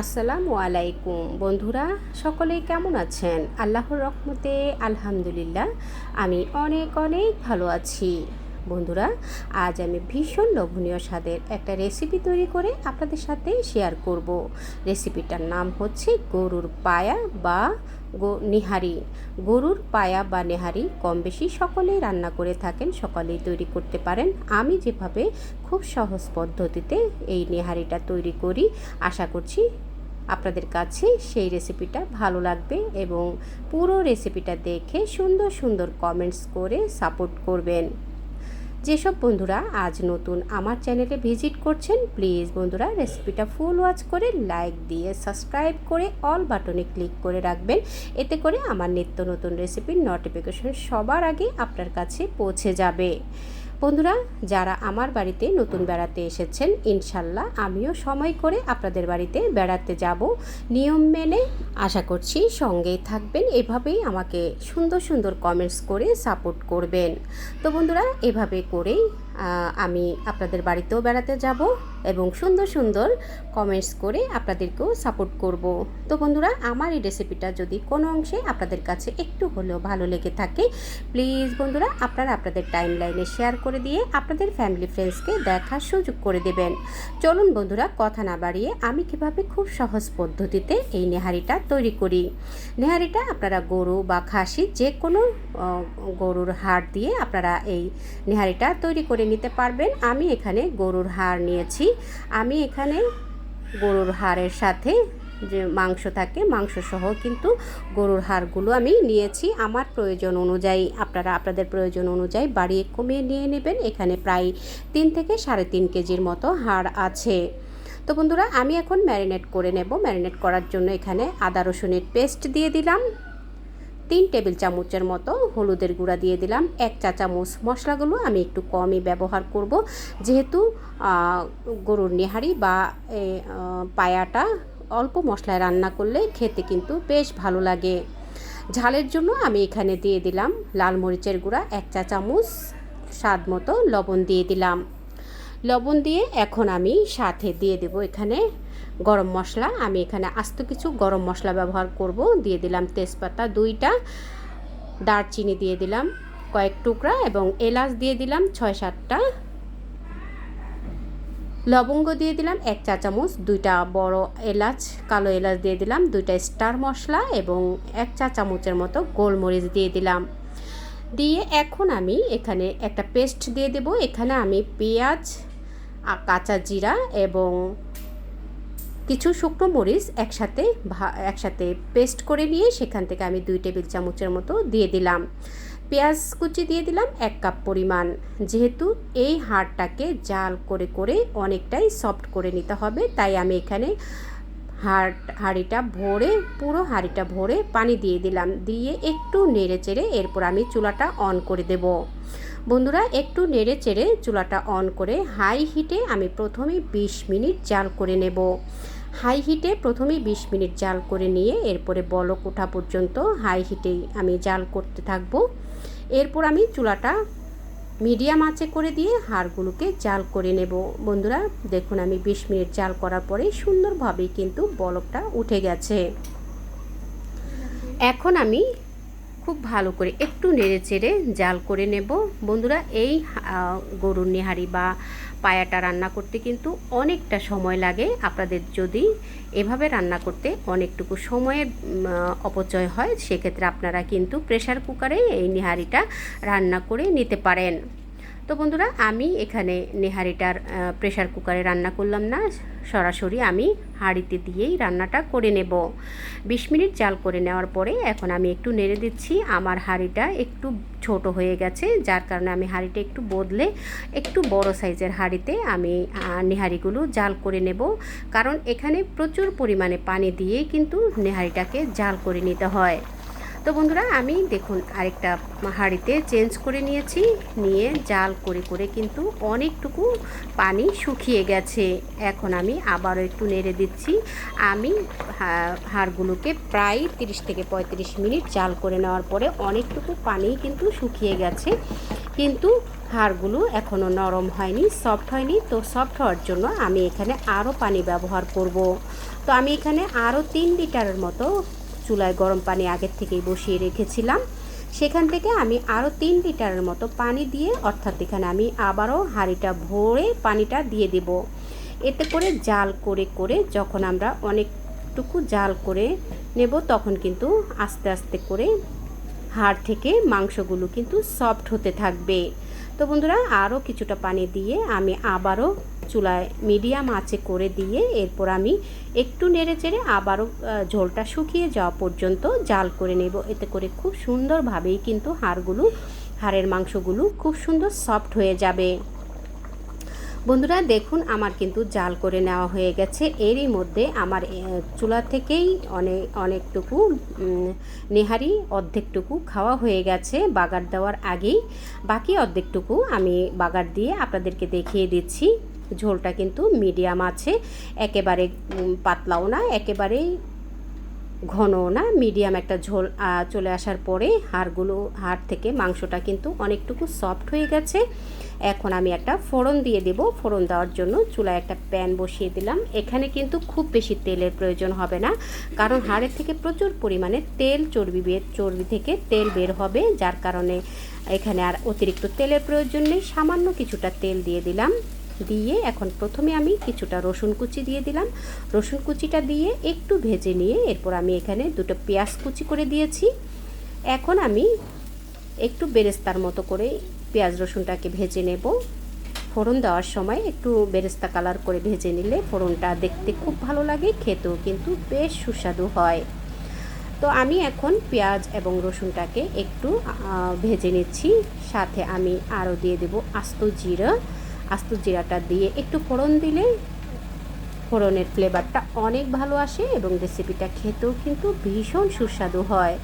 আসসালামু আলাইকুম। বন্ধুরা সকলে কেমন আছেন? আল্লাহর রহমতে আলহামদুলিল্লাহ আমি অনেক অনেক ভালো আছি। বন্ধুরা, আজ আমি ভীষণ লোভনীয় স্বাদের একটা রেসিপি তৈরি করে আপনাদের সাথে শেয়ার করব। রেসিপিটার নাম হচ্ছে গরুর পায়া বা গো, নিহারি। গরুর পায়া বা নেহারি কম বেশি সকলেই রান্না করে থাকেন, সকলেই তৈরি করতে পারেন। আমি যেভাবে খুব সহজ পদ্ধতিতে এই নেহারিটা তৈরি করি, আশা করছি আপনাদের কাছে সেই রেসিপিটা ভালো লাগবে এবং পুরো রেসিপিটা দেখে সুন্দর সুন্দর কমেন্টস করে সাপোর্ট করবেন। যেসব বন্ধুরা আজ নতুন আমার চ্যানেলে ভিজিট করছেন প্লিজ বন্ধুরা রেসিপিটা ফুল ওয়াচ করে লাইক দিয়ে সাবস্ক্রাইব করে অল বাটনে ক্লিক করে রাখবেন। এতে করে আমার নিত্য নতুন রেসিপির নোটিফিকেশন সবার আগে আপনার কাছে পৌঁছে যাবে। বন্ধুরা, যারা আমার বাড়িতে নতুন বেড়াতে এসেছেন, ইনশাল্লাহ আমিও সময় করে আপনাদের বাড়িতে বেড়াতে যাব। নিয়ম মেনে আশা করছি সঙ্গেই থাকবেন। এভাবেই আমাকে সুন্দর সুন্দর কমেন্টস করে সাপোর্ট করবেন। তো বন্ধুরা, এভাবে করেই আমি আপনাদের বাড়িতেও বেড়াতে যাব এবং সুন্দর সুন্দর কমেন্টস করে আপনাদেরকেও সাপোর্ট করব। তো বন্ধুরা, আমার এই রেসিপিটা যদি কোনো অংশে আপনাদের কাছে একটু হলেও ভালো লেগে থাকে প্লিজ বন্ধুরা, আপনারা আপনাদের টাইম লাইনে শেয়ার করে দিয়ে আপনাদের ফ্যামিলি ফ্রেন্ডসকে দেখার সুযোগ করে দেবেন। চলুন বন্ধুরা, কথা না বাড়িয়ে আমি কীভাবে খুব সহজ পদ্ধতিতে এই নেহারিটা তৈরি করি। নেহারিটা আপনারা গরু বা খাসি যে কোনো গরুর হাড় দিয়ে আপনারা এই নেহারিটা তৈরি করে নিতে পারবেন। আমি এখানে গরুর হাড় নিয়েছি। আমি এখানে গরুর হাড়ের সাথে যে মাংস থাকে মাংস সহ কিন্তু গরুর হাড়গুলো আমি নিয়েছি। আমার প্রয়োজন অনুযায়ী, আপনারা, আপনাদের প্রয়োজন অনুযায়ী বাড়িয়ে কমিয়ে নিয়ে নেবেন। এখানে প্রায় তিন থেকে সাড়ে তিন কেজির মতো হাড় আছে। তো বন্ধুরা, আমি এখন ম্যারিনেট করে নেব। ম্যারিনেট করার জন্য এখানে আদা রসুনের পেস্ট দিয়ে দিলাম। তিন টেবিল চামচের মতো হলুদের গুঁড়া দিয়ে দিলাম। এক চা চামচ মশলাগুলো আমি একটু কমই ব্যবহার করব। যেহেতু গরুর নেহারি বা পায়াটা অল্প মশলায় রান্না করলে খেতে কিন্তু বেশ ভালো লাগে। ঝালের জন্য আমি এখানে দিয়ে দিলাম লাল মরিচের গুঁড়া, এক চা চামচ স্বাদ মতো লবণ দিয়ে দিলাম। লবণ দিয়ে এখন আমি সাথে দিয়ে দেব এখানে গরম মশলা। আমি এখানে আস্ত কিছু গরম মশলা ব্যবহার করব। দিয়ে দিলাম তেজপাতা দুইটা, দারচিনি দিয়ে দিলাম কয়েক টুকরা এবং এলাচ দিয়ে দিলাম ছয় সাতটা। লবঙ্গ দিয়ে দিলাম এক চা চামচ, দুইটা বড় এলাচ, কালো এলাচ দিয়ে দিলাম, দুইটা স্টার মশলা এবং এক চা চামচের মতো গোলমরিচ দিয়ে দিলাম। দিয়ে এখন আমি এখানে একটা পেস্ট দিয়ে দেব। এখানে আমি পেঁয়াজ কাঁচা জিরা এবং কিছু শুকনো মরিচ একসাথে একসাথে পেস্ট করে নিয়ে সেখান থেকে আমি দুই টেবিল চামচের মতো দিয়ে দিলাম। পেঁয়াজ কুচি দিয়ে দিলাম এক কাপ পরিমাণ। যেহেতু এই হাড়টাকে জাল করে করে অনেকটাই সফট করে নিতে হবে, তাই আমি এখানে হাড়, হাঁড়িটা ভরে, পুরো হাঁড়িটা ভরে পানি দিয়ে দিলাম। দিয়ে একটু নেড়ে চেড়ে এরপর আমি চুলাটা অন করে দেব। বন্ধুরা, একটু নেড়ে চেড়ে চুলাটা অন করে হাই হিটে আমি প্রথমে ২০ মিনিট জাল করে নেব। হাই হিটে প্রথমে ২০ মিনিট জাল করে নিয়ে এরপরে বলক ওঠা পর্যন্ত হাই হিটেই আমি জাল করতে থাকব। এরপর আমি চুলাটা মিডিয়াম আঁচে করে দিয়ে হাড়গুলোকে জাল করে নেব। বন্ধুরা, দেখুন আমি ২০ মিনিট জাল করার পরে সুন্দরভাবেই কিন্তু বলকটা উঠে গেছে। এখন আমি খুব ভালো করে একটু নেড়ে চেড়ে জাল করে নেব। বন্ধুরা, এই গরুর নিহারি বা পায়াটা রান্না করতে কিন্তু অনেকটা সময় লাগে। আপনাদের যদি এভাবে রান্না করতে অনেকটুকু সময়ের অপচয় হয়, সেক্ষেত্রে আপনারা কিন্তু প্রেশার কুকারে এই নিহারিটা রান্না করে নিতে পারেন। তো বন্ধুরা, আমি এখানে নেহারিটার প্রেশার কুকারে রান্না করলাম না। সরাসরি আমি হাঁড়িতে দিয়েই রান্নাটা করে নেব। বিশ মিনিট জাল করে নেওয়ার পরে এখন আমি একটু নেড়ে দিচ্ছি। আমার হাঁড়িটা একটু ছোট হয়ে গেছে, যার কারণে আমি হাঁড়িটা একটু বদলে একটু বড় সাইজের হাঁড়িতে আমি নেহারিগুলো জাল করে নেব। কারণ এখানে প্রচুর পরিমাণে পানি দিয়েই কিন্তু নেহারিটাকে জাল করে নিতে হয়। তো বন্ধুরা, আমি দেখুন আরেকটা হাঁড়িতে চেঞ্জ করে নিয়েছি। নিয়ে জাল করে করে কিন্তু অনেকটুকু পানি শুকিয়ে গেছে। এখন আমি আবারও একটু নেড়ে দিচ্ছি। আমি হাড়গুলোকে প্রায় তিরিশ থেকে পঁয়ত্রিশ মিনিট জাল করে নেওয়ার পরে অনেকটুকু পানি কিন্তু শুকিয়ে গেছে। কিন্তু হাড়গুলো এখনও নরম হয়নি, সফট হয়নি। তো সফট হওয়ার জন্য আমি এখানে আরও পানি ব্যবহার করব। তো আমি এখানে আরও তিন লিটারের মতো চুলায় গরম পানি আগের থেকেই বসিয়ে রেখেছিলাম। সেখান থেকে আমি আরও তিন লিটারের মতো পানি দিয়ে, অর্থাৎ এখানে আমি আবারও হাঁড়িটা ভরে পানিটা দিয়ে দেব। এতে করে জাল করে করে যখন আমরা অনেকটুকু জাল করে নেব, তখন কিন্তু আস্তে আস্তে করে হাড় থেকে মাংসগুলো কিন্তু সফট হতে থাকবে। তো বন্ধুরা আরও কিছুটা পানি দিয়ে আমি আবারও চুলায় মিডিয়াম আঁচে করে দিয়ে এরপর আমি একটু নেড়ে চেড়ে আবারও ঝোলটা শুকিয়ে যাওয়া পর্যন্ত জাল করে নেব। এতে করে খুব সুন্দরভাবেই কিন্তু হাড়গুলো, হাড়ের মাংসগুলো খুব সুন্দর সফট হয়ে যাবে। বন্ধুরা, দেখুন, আমার কিন্তু জাল করে নেওয়া হয়ে গেছে। এরই মধ্যে আমার চুলা থেকেই অনেক অনেকটুকু নেহারি, অর্ধেকটুকু খাওয়া হয়ে গেছে বাগার দেওয়ার আগেই। বাকি অর্ধেকটুকু আমি বাগার দিয়ে আপনাদেরকে দেখিয়ে দিচ্ছি। ঝোলটা কিন্তু মিডিয়াম আছে, একেবারে পাতলাও না, একেবারেই ঘনও না, মিডিয়াম একটা ঝোল চলে আসার পরে হাড়গুলো, হাড় থেকে মাংসটা কিন্তু অনেকটুকু সফট হয়ে গেছে। এখন আমি একটা ফোড়ন দিয়ে দেব। ফোড়ন দেওয়ার জন্য চুলায় একটা প্যান বসিয়ে দিলাম। এখানে কিন্তু খুব বেশি তেলের প্রয়োজন হবে না, কারণ হাড়ের থেকে প্রচুর পরিমাণে তেল চর্বি বের চর্বি থেকে তেল বের হবে, যার কারণে এখানে আর অতিরিক্ত তেলের প্রয়োজন নেই। সামান্য কিছুটা তেল দিয়ে দিলাম। দিয়ে এখন প্রথমে আমি কিছুটা রসুন কুচি দিয়ে দিলাম। রসুন কুচিটা দিয়ে একটু ভেজে নিয়ে এরপর আমি এখানে দুটো পেঁয়াজ কুচি করে দিয়েছি। এখন আমি একটু বেরেস্তার মতো করে পেঁয়াজ রসুনটাকে ভেজে নেব। ফোড়ন দেওয়ার সময় একটু বেরেস্তা কালার করে ভেজে নিলে ফোড়নটা দেখতে খুব ভালো লাগে, খেতেও কিন্তু বেশ সুস্বাদু হয়। তো আমি এখন পেঁয়াজ এবং রসুনটাকে একটু ভেজে নিচ্ছি। সাথে আমি আরও দিয়ে দেব আস্ত জিরা। আস্ত জিরাটা দিয়ে একটু ফোড়ন দিলে ফোড়নের ফ্লেভারটা অনেক ভালো আসে এবং রেসিপিটা খেতেও কিন্তু ভীষণ সুস্বাদু হয়।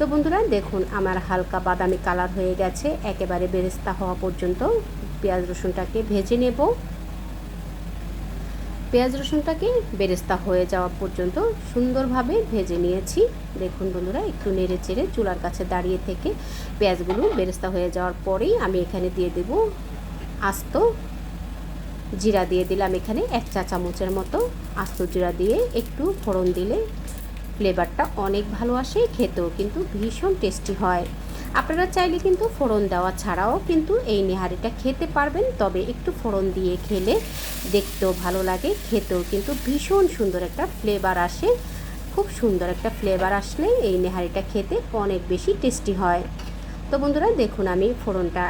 তো বন্ধুরা, দেখুন, আমার হালকা বাদামি কালার হয়ে গেছে। একেবারে বেরেস্তা হওয়া পর্যন্ত পেঁয়াজ রসুনটাকে ভেজে নেব। পেঁয়াজ রসুনটাকে বেরেস্তা হয়ে যাওয়া পর্যন্ত সুন্দরভাবে ভেজে নিয়েছি। দেখুন বন্ধুরা, একটু নেড়ে চেড়ে চুলার কাছে দাঁড়িয়ে থেকে পেঁয়াজগুলো বেরেস্তা হয়ে যাওয়ার পরেই আমি এখানে দিয়ে দেব আস্ত জিরা দিয়ে দিলাম এখানে, এক চা চামচের মতো আস্ত জিরা দিয়ে একটু ফোড়ন দিলে ফ্লেভারটা অনেক ভালো আসে, খেতেও কিন্তু ভীষণ টেস্টি হয়। আপনারা চাইলে কিন্তু ফোড়ন দেওয়া ছাড়াও কিন্তু এই নেহারিটা খেতে পারবেন, তবে একটু ফোড়ন দিয়ে খেলে দেখতেও ভালো লাগে, খেতেও কিন্তু ভীষণ সুন্দর একটা ফ্লেভার আসে। খুব সুন্দর একটা ফ্লেভার আসলে এই নেহারিটা খেতে অনেক বেশি টেস্টি হয়। তো বন্ধুরা, দেখুন আমি ফোড়নটা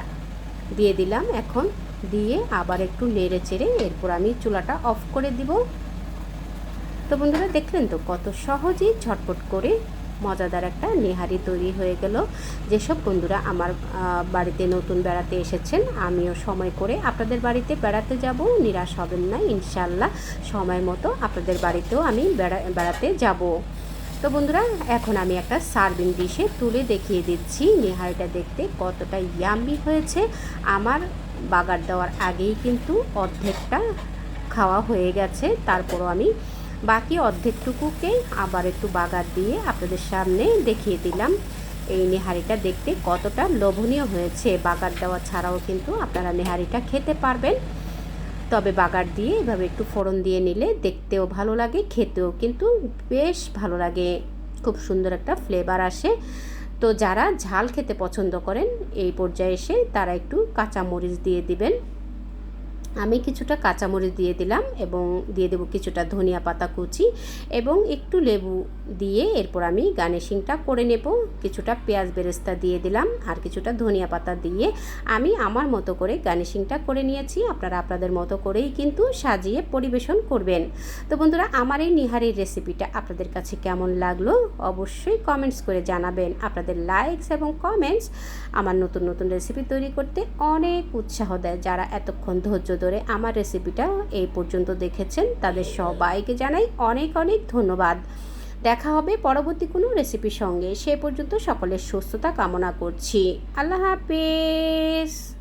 দিয়ে দিলাম, এখন দিয়ে আবার একটু নেড়ে চেড়ে এরপর আমি চুলাটা অফ করে দিব। তো বন্ধুরা, দেখলেন তো কত সহজেই ঝটপট করে মজাদার একটা নেহারি তৈরি হয়ে গেল। যেসব বন্ধুরা আমার বাড়িতে নতুন বেড়াতে এসেছেন, আমিও সময় করে আপনাদের বাড়িতে বেড়াতে যাব। নিরাশ হবেন না ইনশাল্লাহ সময় মতো আপনাদের বাড়িতেও আমি বেড়া, বেড়াতে যাব। তো বন্ধুরা, এখন আমি একটা সার্ভিং ডিশে তুলে দেখিয়ে দিচ্ছি। নেহারিটা দেখতে কতটা ইয়াম্মি হয়েছে। আমার বাগার দেওয়ার আগেই কিন্তু অর্ধেকটা খাওয়া হয়ে গেছে। তারপরও আমি বাকি অর্ধেকটুকুকে আবার একটু বাগার দিয়ে আপনাদের সামনে দেখিয়ে দিলাম। এই নেহারিটা দেখতে কতটা লোভনীয় হয়েছে। বাগার দেওয়া ছাড়াও কিন্তু আপনারা নেহারিটা খেতে পারবেন। তবে বাগার দিয়ে এভাবে একটু ফোড়ন দিয়ে নিলে দেখতেও ভালো লাগে, খেতেও কিন্তু বেশ ভালো লাগে। খুব সুন্দর একটা ফ্লেভার আসে। তো যারা ঝাল খেতে পছন্দ করেন, এই পর্যায়ে এসে তারা একটু কাঁচা মরিচ দিয়ে দিবেন। আমি কিছুটা কাঁচামরিচ দিয়ে দিলাম এবং দিয়ে দেবো কিছুটা ধনিয়া পাতা কুচি এবং একটু লেবু দিয়ে এরপর আমি গার্নিশিংটা করে নেব। কিছুটা পেঁয়াজ বেরেস্তা দিয়ে দিলাম আর কিছুটা ধনিয়া পাতা দিয়ে আমি আমার মতো করে গার্নিশিংটা করে নিয়েছি। আপনারা আপনাদের মতো করেই কিন্তু সাজিয়ে পরিবেশন করবেন। তো বন্ধুরা, আমার এই নিহারির রেসিপিটা আপনাদের কাছে কেমন লাগল অবশ্যই কমেন্টস করে জানাবেন। আপনাদের লাইকস এবং কমেন্টস আমার নতুন নতুন রেসিপি তৈরি করতে অনেক উৎসাহ দেয়। যারা এতক্ষণ ধৈর্য ধরে আমার রেসিপিটা এই পর্যন্ত দেখেছেন। তাদের সবাইকে জানাই অনেক অনেক ধন্যবাদ। দেখা হবে পরবর্তী কোনো রেসিপির সঙ্গে। সে পর্যন্ত সকলের সুস্থতা কামনা করছি। আল্লাহ হাফেজ।